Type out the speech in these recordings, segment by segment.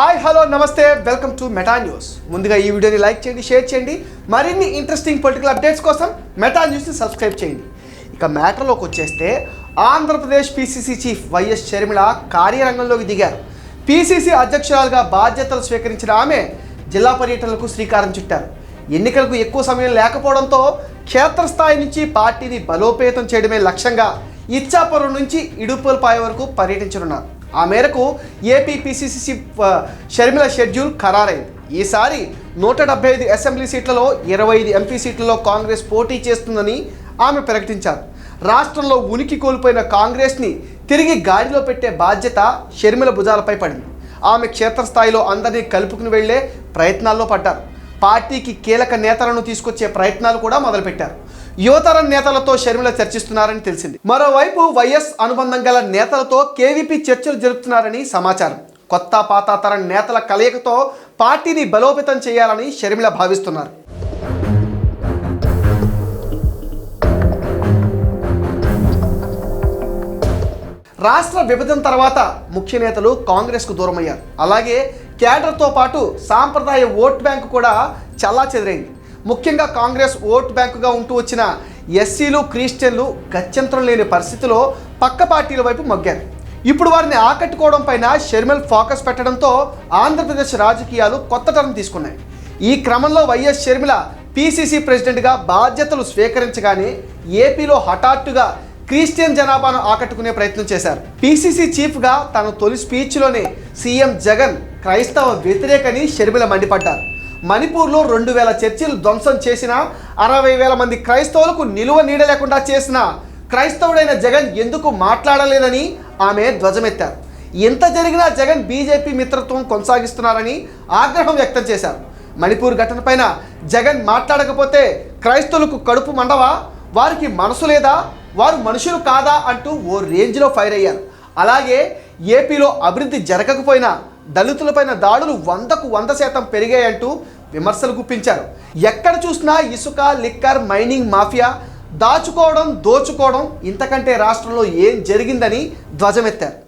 Hi hello నమస్తే. Welcome to meta news. ముందుగా ఈ వీడియోని లైక్ చేయండి షేర్ చేయండి. మరిన్ని ఇంట్రెస్టింగ్ పొలిటికల్ అప్డేట్స్ కోసం మెటా న్యూస్ని సబ్స్క్రైబ్ చేయండి. ఇక మ్యాటర్లోకి వచ్చేస్తే Andhra Pradesh PCC chief YS Sharmila కార్యరంగంలోకి దిగారు. పీసీసీ అధ్యక్షురాలుగా బాధ్యతలు స్వీకరించిన ఆమె జిల్లా పర్యటనలకు శ్రీకారం చుట్టారు. ఎన్నికలకు ఎక్కువ సమయం లేకపోవడంతో క్షేత్రస్థాయి నుంచి పార్టీని బలోపేతం చేయడమే లక్ష్యంగా ఇచ్చాపురం నుంచి ఇడుపులపాయ వరకు పర్యటించనున్నారు. ఆ మేరకు ఏపీ షర్మిల షెడ్యూల్ ఖరారైంది. ఈసారి నూట డెబ్బై ఐదు అసెంబ్లీ సీట్లలో ఇరవై ఐదు ఎంపీ సీట్లలో కాంగ్రెస్ పోటీ చేస్తుందని ఆమె ప్రకటించారు. రాష్ట్రంలో ఉనికి కోల్పోయిన కాంగ్రెస్ని తిరిగి గాడిలో పెట్టే బాధ్యత షర్మిల భుజాలపై పడింది. ఆమె క్షేత్రస్థాయిలో అందరినీ కలుపుకుని వెళ్ళే ప్రయత్నాల్లో పడ్డారు. పార్టీకి కీలక నేతలను తీసుకొచ్చే ప్రయత్నాలు కూడా మొదలుపెట్టారు. యువతరం నేతలతో షర్మిల చర్చిస్తున్నారని తెలిసింది. మరోవైపు వైఎస్ అనుబంధం గల నేతలతో కేవీపీ చర్చలు జరుపుతున్నారని సమాచారం. కొత్త పాత తరం నేతల కలయికతో పార్టీని బలోపేతం చేయాలని షర్మిల భావిస్తున్నారు. రాష్ట్ర విభజన తర్వాత ముఖ్య నేతలు కాంగ్రెస్కు దూరమయ్యారు. అలాగే క్యాడర్తో పాటు సాంప్రదాయ ఓట్ బ్యాంకు కూడా చల్లా చెదిరైంది. ముఖ్యంగా కాంగ్రెస్ ఓట్ బ్యాంకుగా ఉంటూ వచ్చిన ఎస్సీలు క్రిస్టియన్లు గత్యంతరం లేని పరిస్థితిలో పక్క పార్టీల వైపు మొగ్గారు. ఇప్పుడు వారిని ఆకట్టుకోవడం పైన షర్మిల్ ఫోకస్ పెట్టడంతో ఆంధ్రప్రదేశ్ రాజకీయాలు కొత్త టర్న్ తీసుకున్నాయి. ఈ క్రమంలో వైఎస్ షర్మిల పీసీసీ ప్రెసిడెంట్గా బాధ్యతలు స్వీకరించగానే ఏపీలో హఠాత్తుగా క్రిస్టియన్ జనాభాను ఆకట్టుకునే ప్రయత్నం చేశారు. పీసీసీ చీఫ్గా తన తొలి స్పీచ్లోనే సీఎం జగన్ క్రైస్తవ వ్యతిరేకని షర్మిల మండిపడ్డారు. మణిపూర్లో రెండు వేల చర్చిలు ధ్వంసం చేసిన అరవై వేల మంది క్రైస్తవులకు నిలువ నీడ లేకుండా చేసిన క్రైస్తవుడైన జగన్ ఎందుకు మాట్లాడలేదని ఆమె ధ్వజమెత్తారు. ఎంత జరిగినా జగన్ బీజేపీ మిత్రత్వం కొనసాగిస్తున్నారని ఆగ్రహం వ్యక్తం చేశారు. మణిపూర్ ఘటనపైన జగన్ మాట్లాడకపోతే క్రైస్తవులకు కడుపు మండవా? వారికి మనసు లేదా? వారు మనుషులు కాదా? అంటూ ఓ రేంజ్లో ఫైర్ అయ్యారు. అలాగే ఏపీలో అభివృద్ధి జరగకపోయినా దళితులపైన దాడులు వందకు వంద శాతం పెరిగాయంటూ విమర్శలు గుప్పించారు. ఎక్కడ చూసినా ఇసుక లిక్కర్ మైనింగ్ మాఫియా దాచుకోవడం దోచుకోవడం ఇంతకంటే రాష్ట్రంలో ఏం జరిగిందని ధ్వజమెత్తారు.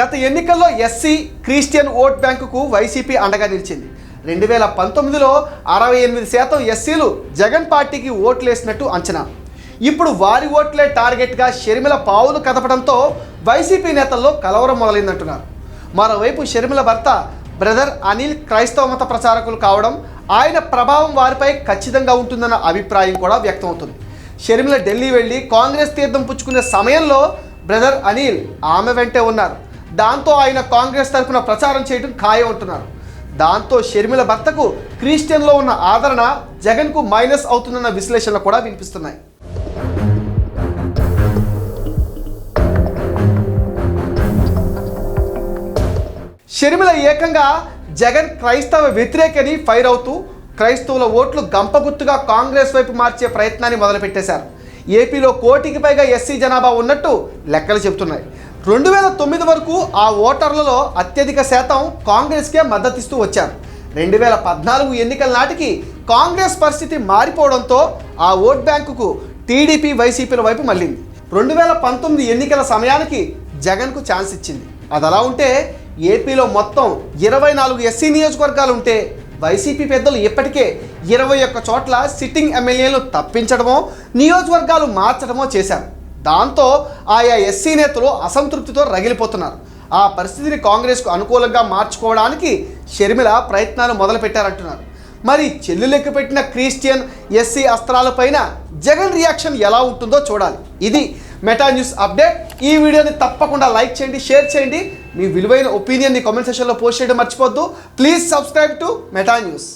గత ఎన్నికల్లో ఎస్సీ క్రిస్టియన్ ఓట్ బ్యాంకుకు వైసీపీ అండగా నిలిచింది. రెండు వేల పంతొమ్మిదిలో అరవై ఎనిమిది శాతం ఎస్సీలు జగన్ పార్టీకి ఓట్లేసినట్టు అంచనా. ఇప్పుడు వారి ఓట్లే టార్గెట్గా షర్మిల పావులు కదపడంతో వైసీపీ నేతల్లో కలవరం మొదలైందంటున్నారు. మరోవైపు షర్మిల భర్త బ్రదర్ అనిల్ క్రైస్తవ మత ప్రచారకులు కావడం ఆయన ప్రభావం వారిపై ఖచ్చితంగా ఉంటుందన్న అభిప్రాయం కూడా వ్యక్తమవుతుంది. షర్మిల ఢిల్లీ వెళ్ళి కాంగ్రెస్ తీర్థం పుచ్చుకునే సమయంలో బ్రదర్ అనిల్ ఆమె వెంటే ఉన్నారు. దాంతో ఆయన కాంగ్రెస్ తరఫున ప్రచారం చేయడం ఖాయం అంటున్నారు. దాంతో షర్మిల భర్తకు క్రిస్టియన్లో ఉన్న ఆదరణ జగన్కు మైనస్ అవుతుందన్న విశ్లేషణలు కూడా వినిపిస్తున్నాయి. షర్మిల ఏకంగా జగన్ క్రైస్తవ వ్యతిరేకని ఫైర్ అవుతూ క్రైస్తవుల ఓట్లు గంపగుత్తుగా కాంగ్రెస్ వైపు మార్చే ప్రయత్నాన్ని మొదలుపెట్టేశారు. ఏపీలో కోటికి పైగా ఎస్సీ జనాభా ఉన్నట్టు లెక్కలు చెబుతున్నాయి. రెండు వేల తొమ్మిది వరకు ఆ ఓటర్లలో అత్యధిక శాతం కాంగ్రెస్కే మద్దతిస్తూ వచ్చారు. రెండు వేల పద్నాలుగు ఎన్నికల నాటికి కాంగ్రెస్ పరిస్థితి మారిపోవడంతో ఆ ఓట్ బ్యాంకుకు టీడీపీ వైసీపీల వైపు మళ్ళింది. రెండు వేల పంతొమ్మిది ఎన్నికల సమయానికి జగన్కు ఛాన్స్ ఇచ్చింది. అది అలా ఉంటే ఏపీలో మొత్తం ఇరవై నాలుగు ఎస్సీ నియోజకవర్గాలు ఉంటే వైసీపీ పెద్దలు ఇప్పటికే ఇరవై ఒక్క చోట్ల సిట్టింగ్ ఎమ్మెల్యేలు తప్పించడమో నియోజకవర్గాలు మార్చడమో చేశారు. దాంతో ఆయా ఎస్సీ నేతలు అసంతృప్తితో రగిలిపోతున్నారు. ఆ పరిస్థితిని కాంగ్రెస్కు అనుకూలంగా మార్చుకోవడానికి షర్మిల ప్రయత్నాలు మొదలుపెట్టారంటున్నారు. మరి చెల్లులెక్కి పెట్టిన క్రిస్టియన్ ఎస్సీ అస్త్రాలపైన జగన్ రియాక్షన్ ఎలా ఉంటుందో చూడాలి. ఇది మెటా న్యూస్ అప్డేట్. ఈ వీడియోని తప్పకుండా లైక్ చేయండి షేర్ చేయండి. మీ విలువైన ఒపీనియన్ని కామెంట్ సెషన్లో పోస్ట్ చేయడం మర్చిపోద్దు please subscribe to meta news.